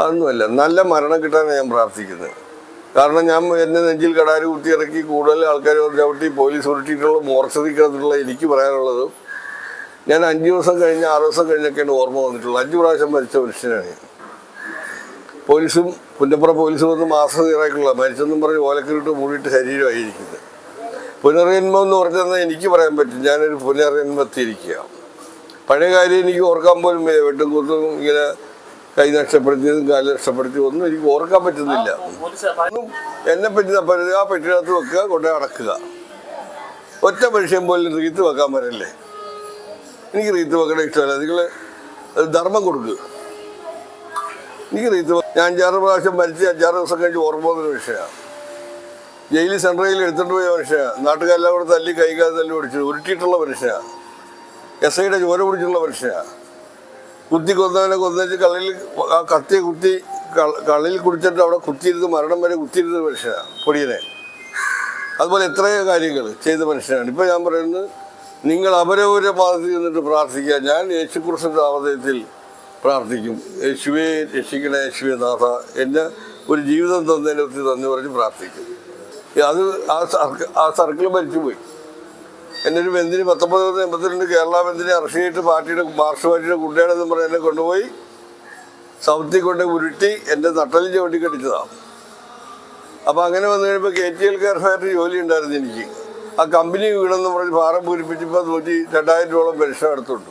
അതൊന്നുമല്ല. നല്ല മരണം കിട്ടാനാണ് ഞാൻ പ്രാർത്ഥിക്കുന്നത്. കാരണം ഞാൻ എന്നെ നെഞ്ചിൽ കടാര് കുത്തിയിറക്കി കൂടുതൽ ആൾക്കാർ ചവിട്ടി പോലീസ് ഉരുട്ടിയിട്ടുള്ള മോർച്ചറി കിടന്നിട്ടുള്ള എനിക്ക് പറയാനുള്ളത് ഞാൻ അഞ്ച് ദിവസം കഴിഞ്ഞ് ആറ് ദിവസം കഴിഞ്ഞൊക്കെയാണ് ഓർമ്മ വന്നിട്ടുള്ളത്. അഞ്ച് പ്രാവശ്യം മരിച്ച മനുഷ്യനാണ് പോലീസും പുന്നപ്പുറ പോലീസ് വന്ന് മാസം ഇറക്കുള്ള മരിച്ചെന്നും പറഞ്ഞ് ഓലക്കിട്ട് മൂടിയിട്ട് ശരീരമായിരിക്കുന്നത്. പുനർജന്മം എന്ന് പറഞ്ഞാൽ എനിക്ക് പറയാൻ പറ്റും. ഞാനൊരു പുനർജന്മത്തിരിക്കുക പഴയ കാര്യം എനിക്ക് ഓർക്കാൻ പോലും. വെട്ടും കുത്തും ഇങ്ങനെ കൈ നഷ്ടപ്പെടുത്തിയതും കാൽ നഷ്ടപ്പെടുത്തിയതും ഒന്നും എനിക്ക് ഓർക്കാൻ പറ്റുന്നില്ല. എന്നെ പറ്റി തപ്പരുത് ആ പെട്ടിനകത്ത് വെക്കുക കൊണ്ടു അടക്കുക. ഒറ്റ മനുഷ്യൻ പോലും റീത്ത് വെക്കാൻ വരല്ലേ? എനിക്ക് റീത്ത് വെക്കണ ഇഷ്ടമല്ല. നിങ്ങൾ ധർമ്മം കൊടുക്കുക എനിക്ക് റീത്ത് ഞാൻ അഞ്ചാറ് പ്രാവശ്യം മരിച്ച് അഞ്ചാറ് ദിവസം കഴിഞ്ഞ് ഓർമ്മ പോകുന്ന വിഷയമാണ് ജയിലിൽ സെൻട്രയിൽ എടുത്തിട്ട് പോയ മനുഷ്യനാണ് നാട്ടുകാരെല്ലാം കൂടെ തല്ലി കൈകാൽ തല്ലി പിടിച്ചു ഉരുട്ടിയിട്ടുള്ള മനുഷ്യനാണ് എസ് ഐയുടെ ചോര പിടിച്ചിട്ടുള്ള മനുഷ്യനാണ് കുത്തി കൊന്നവനെ കൊന്നേച്ച് കള്ളിൽ ആ കത്തി കുത്തി കള്ളിൽ കുടിച്ചിട്ട് അവിടെ കുത്തിയിരുന്ന് മരണം വരെ കുത്തിയിരുന്ന മനുഷ്യനാണ് പൊടിയനെ. അതുപോലെ എത്രയോ കാര്യങ്ങൾ ചെയ്ത മനുഷ്യനാണ്. ഇപ്പം ഞാൻ പറയുന്നത് നിങ്ങൾ അവരവരെ പാദത്തിൽ നിന്നിട്ട് പ്രാർത്ഥിക്കുക. ഞാൻ യേശുക്രിസ്തുവിന്റെ ആവതയത്തിൽ പ്രാർത്ഥിക്കും. യേശുവെ രക്ഷിക്കണ യേശുവെ നാഥ എന്നെ ഒരു ജീവിതം തന്നതിനെ ഒത്തിരി നന്ദി പറഞ്ഞ് പ്രാർത്ഥിക്കും. അത് ആ സർക്കിൾ ആ സർക്കിൾ മരിച്ചുപോയി. എന്റെ ഒരു ബന്ധിന് പത്തൊമ്പത് എൺപത്തിരണ്ട് കേരള ബന്ധിനെ അറസ്റ്റ് ചെയ്തിട്ട് പാർട്ടിയുടെ മാർക്സ് പാർട്ടിയുടെ കുട്ടിയാണെന്ന് പറഞ്ഞ് എന്നെ കൊണ്ടുപോയി സൗത്തിൽ കൊണ്ട് ഉരുട്ടി എന്റെ നട്ടലിൽ ചവിട്ടി കെട്ടിച്ചതാണ് അപ്പോൾ അങ്ങനെ വന്നു കഴിയുമ്പോൾ K T L K F ആയിട്ട് ജോലി ഉണ്ടായിരുന്നു എനിക്ക്. ആ കമ്പനി വീണെന്ന് പറഞ്ഞ് പാറ പൂരിപ്പിച്ചപ്പോൾ നൂറ്റി രണ്ടായിരം രൂപ പെൻഷൻ എടുത്തുണ്ട്.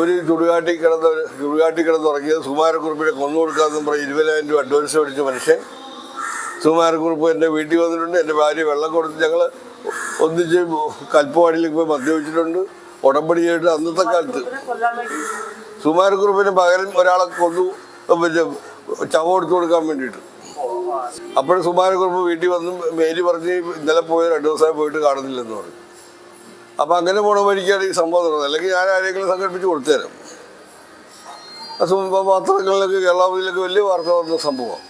ഒരു ചുടുകാട്ടി കിടന്ന് ചുടുകാട്ടി കിടന്ന് ഉറങ്ങിയത് സുമാരക്കുറിപ്പിനെ കൊന്നു കൊടുക്കാമെന്ന് പറഞ്ഞ് ഇരുപതിനായിരം രൂപ അഡ്വാൻസ് മേടിച്ച മനുഷ്യൻ. സുമാരക്കുറിപ്പ് എന്റെ വീട്ടിൽ വന്നിട്ടുണ്ട് എന്റെ ഭാര്യ വെള്ളം കൊടുത്ത് ഞങ്ങൾ ഒന്നിച്ച് കൽപ്പവാടിയിലേക്ക് പോയി മദ്യപിച്ചിട്ടുണ്ട് ഉടമ്പടി ചെയ്തിട്ട് അന്നത്തെ കാലത്ത് ഗ്രൂപ്പിന് പകരം ഒരാളെ കൊന്നു. പിന്നെ ചവ എടുത്തു കൊടുക്കാൻ വേണ്ടിയിട്ട്. അപ്പോഴും സുമാരക്കുറിപ്പ് വീട്ടിൽ വന്ന് മേരി പറഞ്ഞ് ഇന്നലെ പോയി രണ്ടു ദിവസമായി പോയിട്ട് കാണുന്നില്ലെന്ന് പറഞ്ഞു. അപ്പം അങ്ങനെ പോണ വഴിക്കാണ് ഈ സംഭവം നടന്നത്. അല്ലെങ്കിൽ ഞാൻ ആരെങ്കിലും സംഘടിപ്പിച്ച് കൊടുത്തുതരാം. പത്രങ്ങളിലൊക്കെ കേരളത്തിലൊക്കെ വലിയ വാർത്ത വന്ന സംഭവം.